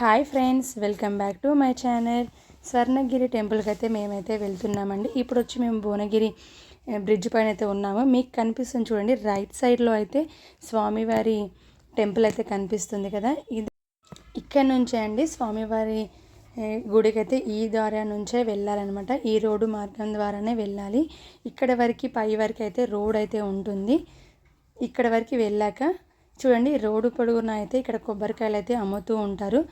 Hi friends welcome back to my channel. Swarnagiri టెంపుల్కి అయితే మేమైతే వెళ్తున్నామండి. ఇప్పుడు వచ్చి మేము భువనగిరి బ్రిడ్జ్ పైన అయితే ఉన్నాము. మీకు కనిపిస్తుంది చూడండి రైట్ సైడ్లో అయితే స్వామివారి టెంపుల్ అయితే కనిపిస్తుంది కదా. ఇది ఇక్కడ నుంచే అండి స్వామివారి గుడికైతే గుడికి అయితే ఈ ద్వారా నుంచే వెళ్ళాలన్నమాట. ఈ రోడ్డు మార్గం ద్వారానే వెళ్ళాలి. ఇక్కడ వరకు పై వరకు అయితే రోడ్ అయితే ఉంటుంది. ఇక్కడ వరకు వెళ్ళాక చూడండి రోడ్డు పొడుగున అయితే ఇక్కడ కొబ్బరికాయలు అయితే అమ్ముతూ ఉంటారు.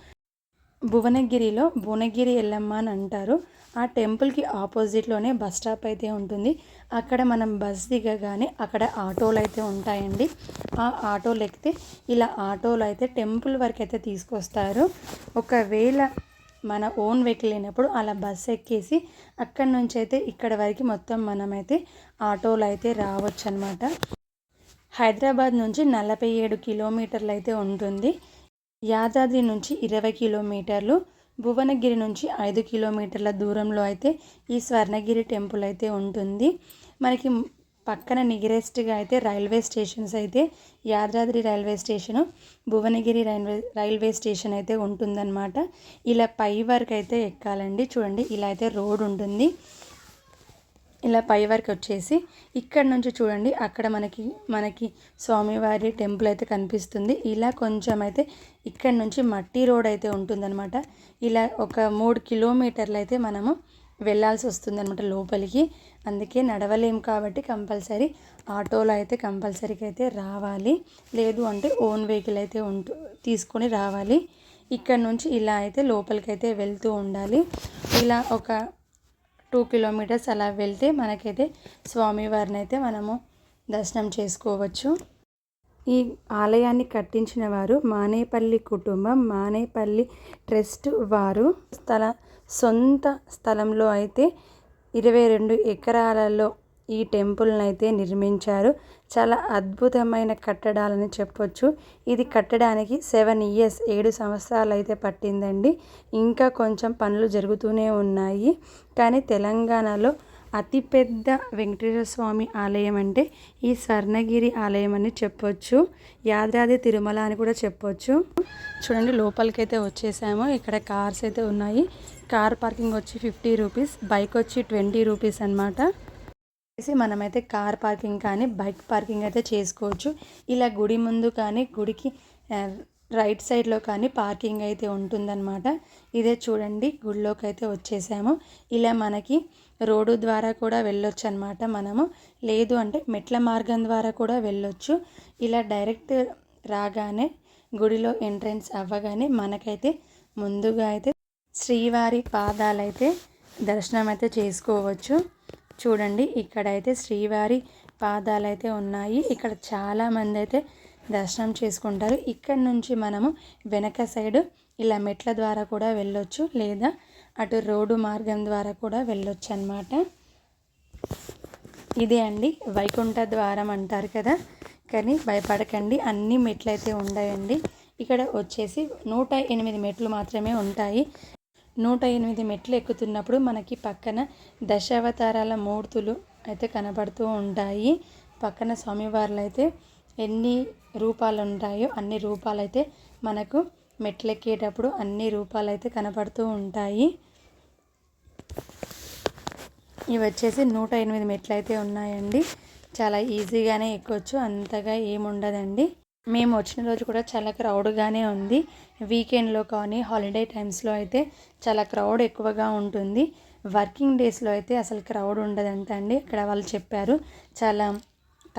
భువనగిరిలో భువనగిరి ఎల్లమ్మ అని అంటారు. ఆ టెంపుల్కి ఆపోజిట్లోనే బస్ స్టాప్ అయితే ఉంటుంది. అక్కడ మనం బస్ దిగగానే అక్కడ ఆటోలు అయితే ఉంటాయండి. ఆ ఆటోలు ఎక్కితే ఇలా ఆటోలు అయితే టెంపుల్ వరకు అయితే తీసుకొస్తారు. ఒకవేళ మన ఓన్ వెహికల్ లేనప్పుడు అలా బస్ ఎక్కేసి అక్కడి నుంచి అయితే ఇక్కడ వరకు మొత్తం మనమైతే ఆటోలు అయితే రావచ్చు అనమాట హైదరాబాద్ నుంచి నలభై ఏడు కిలోమీటర్లు అయితే ఉంటుంది. యాదాద్రి నుంచి ఇరవై కిలోమీటర్లు భువనగిరి నుంచి ఐదు కిలోమీటర్ల దూరంలో అయితే ఈ స్వర్ణగిరి టెంపుల్ అయితే ఉంటుంది. మనకి పక్కన నిగరెస్ట్గా అయితే రైల్వే స్టేషన్స్ అయితే Yadadri railway station Bhuvanagiri railway railway station అయితే ఉంటుందన్నమాట. ఇలా పై వరకు అయితే ఎక్కాలండి. చూడండి ఇలా అయితే రోడ్ ఉంటుంది. ఇలా పై వరకు వచ్చేసి ఇక్కడ నుంచి చూడండి అక్కడ మనకి మనకి స్వామివారి టెంపుల్ అయితే కనిపిస్తుంది. ఇలా కొంచెం అయితే ఇక్కడ నుంచి మట్టి రోడ్ అయితే ఉంటుందన్నమాట. ఇలా ఒక మూడు కిలోమీటర్లు అయితే మనము వెళ్ళాల్సి వస్తుంది అనమాట లోపలికి. అందుకే నడవలేం కాబట్టి కంపల్సరీ ఆటోలో అయితే కంపల్సరీకి అయితే రావాలి. లేదు అంటే ఓన్ వెహికల్ అయితే ఉంటూ తీసుకొని రావాలి. ఇక్కడ నుంచి ఇలా అయితే లోపలికి అయితే వెళ్తూ ఉండాలి. ఇలా ఒక టూ కిలోమీటర్స్ అలా వెళ్తే మనకైతే స్వామివారిని అయితే మనము దర్శనం చేసుకోవచ్చు. ఈ ఆలయాన్ని కట్టించిన వారు మానేపల్లి కుటుంబం మానేపల్లి ట్రస్ట్ వారు. స్థల సొంత స్థలంలో అయితే ఇరవై రెండు ఎకరాలలో ఈ టెంపుల్ని అయితే నిర్మించారు. చాలా అద్భుతమైన కట్టడాలని చెప్పొచ్చు. ఇది కట్టడానికి సెవెన్ ఇయర్స్ ఏడు సంవత్సరాలు అయితే పట్టిందండి. ఇంకా కొంచెం పనులు జరుగుతూనే ఉన్నాయి. కానీ తెలంగాణలో అతిపెద్ద వెంకటేశ్వర స్వామి ఆలయం అంటే ఈ స్వర్ణగిరి ఆలయం అని చెప్పొచ్చు. యాదాద్రి తిరుమల అని కూడా చెప్పొచ్చు. చూడండి లోపలికి అయితే వచ్చేసాము. ఇక్కడ కార్స్ అయితే ఉన్నాయి. కార్ పార్కింగ్ వచ్చి ఫిఫ్టీ రూపీస్ బైక్ వచ్చి ట్వంటీ రూపీస్ అనమాట చేసి మనమైతే కార్ పార్కింగ్ కానీ బైక్ పార్కింగ్ అయితే చేసుకోవచ్చు. ఇలా గుడి ముందు కానీ గుడికి రైట్ సైడ్లో కానీ పార్కింగ్ అయితే ఉంటుందన్నమాట. ఇదే చూడండి గుడిలోకి అయితే వచ్చేసాము. ఇలా మనకి రోడ్డు ద్వారా కూడా వెళ్ళొచ్చు అనమాట మనము. లేదు అంటే మెట్ల మార్గం ద్వారా కూడా వెళ్ళొచ్చు. ఇలా డైరెక్ట్ రాగానే గుడిలో ఎంట్రన్స్ అవ్వగానే మనకైతే ముందుగా అయితే శ్రీవారి పాదాలైతే దర్శనం అయితే చేసుకోవచ్చు. చూడండి ఇక్కడైతే శ్రీవారి పాదాలైతే ఉన్నాయి. ఇక్కడ చాలామంది అయితే దర్శనం చేసుకుంటారు. ఇక్కడ నుంచి మనము వెనక సైడ్ ఇలా మెట్ల ద్వారా కూడా వెళ్ళొచ్చు లేదా అటు రోడ్డు మార్గం ద్వారా కూడా వెళ్ళొచ్చు అన్నమాట. ఇదే అండి వైకుంఠ ద్వారం అంటారు కదా. కానీ భయపడకండి అన్ని మెట్లు అయితే ఉన్నాయండి ఇక్కడ వచ్చేసి నూట ఎనిమిది మెట్లు మాత్రమే ఉంటాయి. నూట ఎనిమిది మెట్లు ఎక్కుతున్నప్పుడు మనకి పక్కన దశావతారాల మూర్తులు అయితే కనబడుతూ ఉంటాయి. పక్కన స్వామివార్లు అయితే ఎన్ని రూపాలు ఉంటాయో అన్ని రూపాలు అయితే మనకు మెట్లు ఎక్కేటప్పుడు అన్ని రూపాలు అయితే కనబడుతూ ఉంటాయి. ఇవి వచ్చేసి నూట ఎనిమిది మెట్లు అయితే ఉన్నాయండి. చాలా ఈజీగానే ఎక్కొచ్చు అంతగా ఏముండదండి. మేము వచ్చిన రోజు కూడా చాలా క్రౌడ్గానే ఉంది. వీకెండ్లో కానీ హాలిడే టైమ్స్లో అయితే చాలా క్రౌడ్ ఎక్కువగా ఉంటుంది. వర్కింగ్ డేస్లో అయితే అసలు క్రౌడ్ ఉండదంట అండి. ఇక్కడ వాళ్ళు చెప్పారు చాలా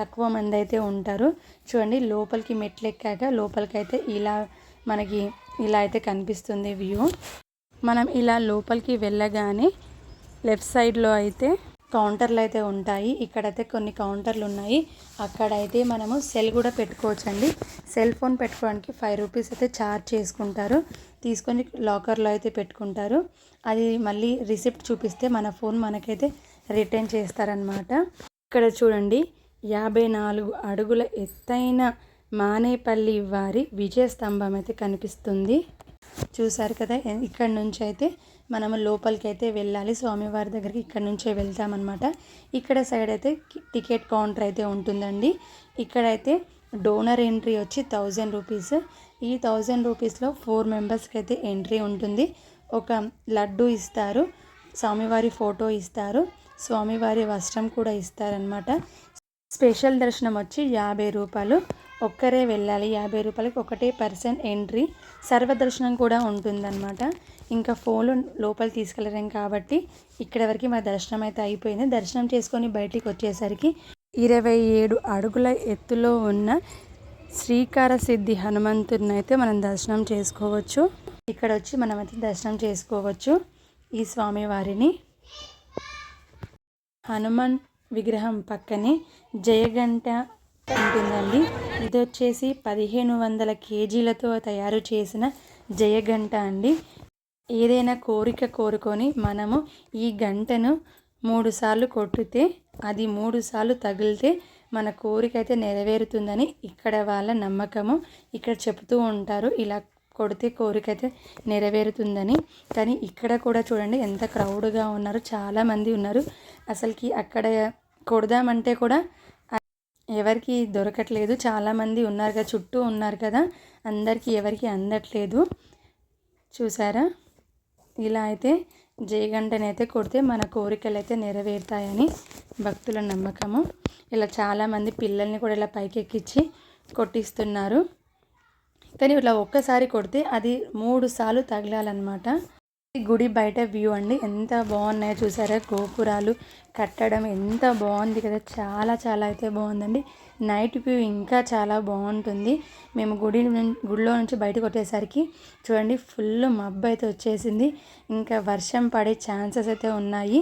తక్కువ మంది అయితే ఉంటారు. చూడండి లోపలికి మెట్లు ఎక్కాక లోపలికి అయితే ఇలా మనకి ఇలా అయితే కనిపిస్తుంది వ్యూ. మనం ఇలా లోపలికి వెళ్ళగానే లెఫ్ట్ సైడ్లో అయితే కౌంటర్లు అయితే ఉంటాయి. ఇక్కడైతే కొన్ని కౌంటర్లు ఉన్నాయి. అక్కడైతే మనము సెల్ కూడా పెట్టుకోవచ్చండి. సెల్ ఫోన్ పెట్టుకోవడానికి ఫైవ్ రూపీస్ అయితే ఛార్జ్ చేసుకుంటారు. తీసుకొని లాకర్లో అయితే పెట్టుకుంటారు. అది మళ్ళీ రిసిప్ట్ చూపిస్తే మన ఫోన్ మనకైతే రిటర్న్ చేస్తారనమాట ఇక్కడ చూడండి యాభై నాలుగు అడుగుల ఎత్తైన మానేపల్లి వారి విజయ స్తంభం అయితే కనిపిస్తుంది. చూసారు కదా ఇక్కడ నుంచి అయితే మనము లోపలికి అయితే వెళ్ళాలి. స్వామివారి దగ్గరికి ఇక్కడ నుంచే వెళ్తామన్నమాట. ఇక్కడ సైడ్ అయితే టికెట్ కౌంటర్ అయితే ఉంటుందండి. ఇక్కడైతే డోనర్ ఎంట్రీ వచ్చి థౌజండ్ రూపీస్. ఈ థౌజండ్ రూపీస్లో ఫోర్ మెంబర్స్కి అయితే ఎంట్రీ ఉంటుంది. ఒక లడ్డు ఇస్తారు. స్వామివారి ఫోటో ఇస్తారు. స్వామివారి వస్త్రం కూడా ఇస్తారనమాట స్పెషల్ దర్శనం వచ్చి యాభై రూపాయలు. ఒక్కరే వెళ్ళాలి. యాభై రూపాయలకి ఒకటే పర్సన్ ఎంట్రీ. సర్వదర్శనం కూడా ఉంటుందన్నమాట. ఇంకా ఫోన్లు లోపల తీసుకెళ్ళలేం కాబట్టి ఇక్కడ వరకు మా దర్శనం అయితే అయిపోయింది. దర్శనం చేసుకొని బయటికి వచ్చేసరికి ఇరవై ఏడు అడుగుల ఎత్తులో ఉన్న శ్రీకార సిద్ధి హనుమంతుడిని అయితే మనం దర్శనం చేసుకోవచ్చు. ఇక్కడ వచ్చి మనమైతే దర్శనం చేసుకోవచ్చు ఈ స్వామివారిని. హనుమాన్ విగ్రహం పక్కనే జయగంట ఉంటుందండి. ఇది వచ్చేసి పదిహేను వందల కేజీలతో తయారు చేసిన జయగంట అండి. ఏదైనా కోరిక కోరుకొని మనము ఈ గంటను మూడుసార్లు కొట్టితే అది మూడు సార్లు తగిలితే మన కోరిక అయితే నెరవేరుతుందని ఇక్కడ వాళ్ళ నమ్మకము. ఇక్కడ చెబుతూ ఉంటారు ఇలా కొడితే కోరిక అయితే నెరవేరుతుందని. కానీ ఇక్కడ కూడా చూడండి ఎంత క్రౌడ్గా ఉన్నారు చాలామంది ఉన్నారు. అసలుకి అక్కడ కొడదామంటే కూడా ఎవరికి దొరకట్లేదు. చాలామంది ఉన్నారు కదా చుట్టూ ఉన్నారు కదా అందరికీ ఎవరికి అందట్లేదు. చూసారా? ఇలా అయితే జయగంటనైతే కొడితే మన కోరికలు అయితే నెరవేరుతాయని భక్తుల నమ్మకము. ఇలా చాలామంది పిల్లల్ని కూడా ఇలా పైకెక్కించి కొట్టిస్తున్నారు. కానీ ఇట్లా ఒక్కసారి కొడితే అది మూడు సార్లు తగలాలన్నమాట. గుడి బయట వ్యూ అండి. ఎంత బాగున్నాయో చూసారా? గోపురాలు కట్టడం ఎంత బాగుంది కదా. చాలా చాలా అయితే బాగుందండి. నైట్ వ్యూ ఇంకా చాలా బాగుంటుంది. మేము గుడి గుడిలో నుంచి బయటకు వచ్చేసరికి చూడండి ఫుల్ మబ్బు అయితే వచ్చేసింది. ఇంకా వర్షం పడే ఛాన్సెస్ అయితే ఉన్నాయి.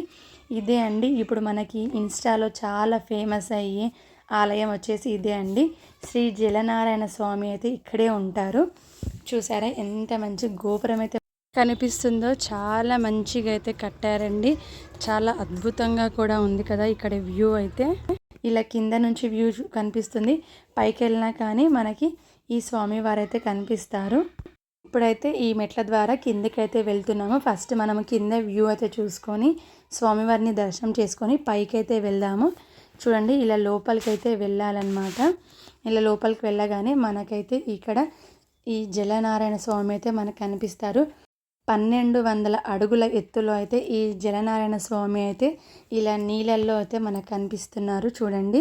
ఇదే అండి. ఇప్పుడు మనకి ఇన్స్టాలో చాలా ఫేమస్ అయ్యి ఆలయం వచ్చేసి ఇదే అండి. శ్రీ జలనారాయణ స్వామి అయితే ఇక్కడే ఉంటారు. చూసారా? ఎంత మంచి గోపురం అయితే కనిపిస్తుందో చాలా మంచిగా అయితే కట్టారండి. చాలా అద్భుతంగా కూడా ఉంది కదా ఇక్కడ వ్యూ అయితే. ఇలా కింద నుంచి వ్యూ కనిపిస్తుంది. పైకి వెళ్ళినా కానీ మనకి ఈ స్వామివారు అయితే కనిపిస్తారు. ఇప్పుడైతే ఈ మెట్ల ద్వారా కిందకైతే వెళ్తున్నాము. ఫస్ట్ మనము కింద వ్యూ అయితే చూసుకొని స్వామివారిని దర్శనం చేసుకొని పైకైతే వెళ్దాము. చూడండి ఇలా లోపలికి అయితే వెళ్ళాలన్నమాట. ఇలా లోపలికి వెళ్ళగానే మనకైతే ఇక్కడ ఈ జలనారాయణ స్వామి అయితే మనకు కనిపిస్తారు. పన్నెండు వందల అడుగుల ఎత్తులో అయితే ఈ జలనారాయణ స్వామి అయితే ఇలా నీళ్ళల్లో అయితే మనకు కనిపిస్తున్నారు. చూడండి.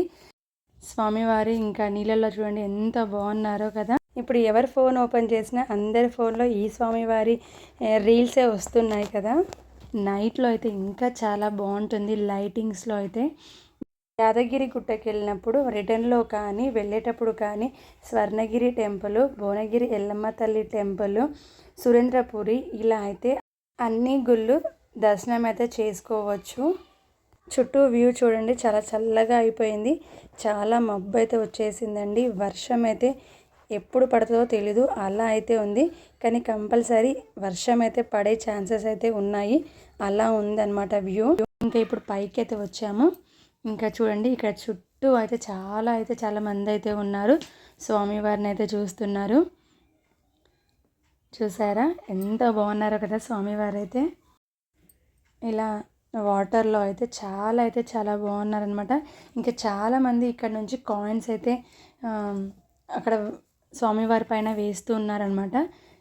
స్వామివారి ఇంకా నీళ్ళల్లో చూడండి ఎంత బాగున్నారో కదా. ఇప్పుడు ఎవరి ఫోన్ ఓపెన్ చేసినా అందరి ఫోన్లో ఈ స్వామివారి రీల్సే వస్తున్నాయి కదా. నైట్లో అయితే ఇంకా చాలా బాగుంటుంది లైటింగ్స్లో అయితే. యాదగిరి గుట్టకి వెళ్ళినప్పుడు రిటర్న్లో కానీ వెళ్ళేటప్పుడు కానీ స్వర్ణగిరి టెంపుల్ భువనగిరి ఎల్లమ్మ తల్లి టెంపుల్ సురేంద్రపురి ఇలా అయితే అన్ని గుళ్ళు దర్శనం అయితే చేసుకోవచ్చు. చుట్టూ వ్యూ చూడండి చాలా చల్లగా అయిపోయింది. చాలా మబ్బు అయితే వచ్చేసిందండి. వర్షం అయితే ఎప్పుడు పడుతుందో తెలీదు అలా అయితే ఉంది. కానీ కంపల్సరీ వర్షం అయితే పడే ఛాన్సెస్ అయితే ఉన్నాయి. అలా ఉందన్నమాట వ్యూ. ఇంకా ఇప్పుడు పైకి అయితే వచ్చాము. ఇంకా చూడండి ఇక్కడ చుట్టూ అయితే చాలా అయితే చాలా మంది అయితే ఉన్నారు. స్వామివారిని అయితే చూస్తున్నారు. చూసారా? ఎంత బాగున్నారో కదా స్వామివారు అయితే ఇలా వాటర్లో అయితే చాలా అయితే చాలా బాగున్నారనమాట ఇంకా చాలామంది ఇక్కడ నుంచి కాయిన్స్ అయితే అక్కడ స్వామివారి పైన వేస్తూ ఉన్నారనమాట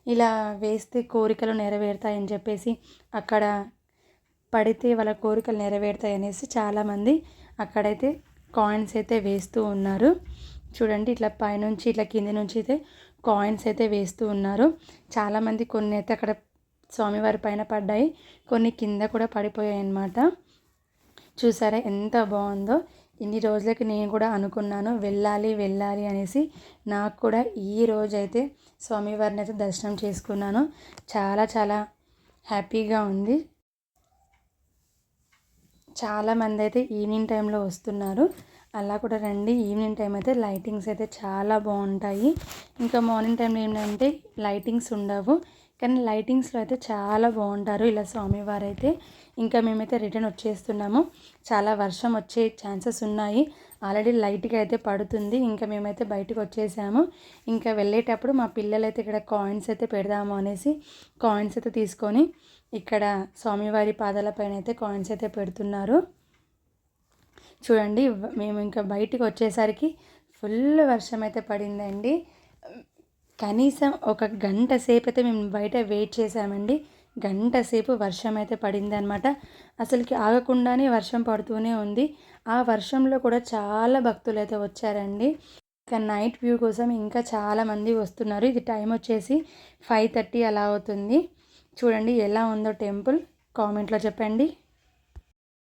ఇలా వేస్తే కోరికలు నెరవేరుతాయని చెప్పేసి అక్కడ పడితే వాళ్ళ కోరికలు నెరవేరుతాయి అనేసి చాలామంది అక్కడైతే కాయిన్స్ అయితే వేస్తూ ఉన్నారు. చూడండి ఇట్లా పైనుంచి ఇట్లా కింది నుంచి అయితే కాయిన్స్ అయితే వేస్తూ ఉన్నారు. చాలామంది కొన్ని అయితే అక్కడ స్వామివారి పైన పడ్డాయి. కొన్ని కింద కూడా పడిపోయాయి అన్నమాట. చూసారా ఎంత బాగుందో. ఇన్ని రోజులకి నేను కూడా అనుకున్నాను వెళ్ళాలి వెళ్ళాలి అనేసి. నాకు కూడా ఈ రోజైతే స్వామివారిని అయితే దర్శనం చేసుకున్నాను. చాలా చాలా హ్యాపీగా ఉంది. చాలామంది అయితే ఈవినింగ్ టైంలో వస్తున్నారు. అలా కూడా రండి. ఈవినింగ్ టైం అయితే లైటింగ్స్ అయితే చాలా బాగుంటాయి. ఇంకా మార్నింగ్ టైంలో ఏంటంటే లైటింగ్స్ ఉండవు. కానీ లైటింగ్స్లో అయితే చాలా బాగుంటారు ఇలా స్వామివారు అయితే ఇంకా మేమైతే రిటర్న్ వచ్చేస్తున్నాము. చాలా వర్షం వచ్చే ఛాన్సెస్ ఉన్నాయి. ఆల్రెడీ లైట్గా అయితే పడుతుంది. ఇంకా మేమైతే బయటకు వచ్చేసాము. ఇంకా వెళ్ళేటప్పుడు మా పిల్లలు అయితే ఇక్కడ కాయిన్స్ అయితే పెడదాము అనేసి కాయిన్స్ అయితే తీసుకొని ఇక్కడ స్వామివారి పాదాల పైన అయితే కాయిన్స్ అయితే పెడుతున్నారు. చూడండి మేము ఇంకా బయటికి వచ్చేసరికి ఫుల్ వర్షం అయితే పడిందండి. కనీసం ఒక గంట సేపు అయితే మేము బయట వెయిట్ చేసామండి గంట సేపు వర్షం అయితే పడిందనమాట అసలుకి ఆగకుండానే వర్షం పడుతూనే ఉంది. ఆ వర్షంలో కూడా చాలా భక్తులు అయితే వచ్చారండి. ఇంకా నైట్ వ్యూ కోసం ఇంకా చాలామంది వస్తున్నారు. ఇది టైం వచ్చేసి ఫైవ్ థర్టీ అలా అవుతుంది. చూడండి ఎలా ఉందో టెంపుల్. కామెంట్లో చెప్పండి.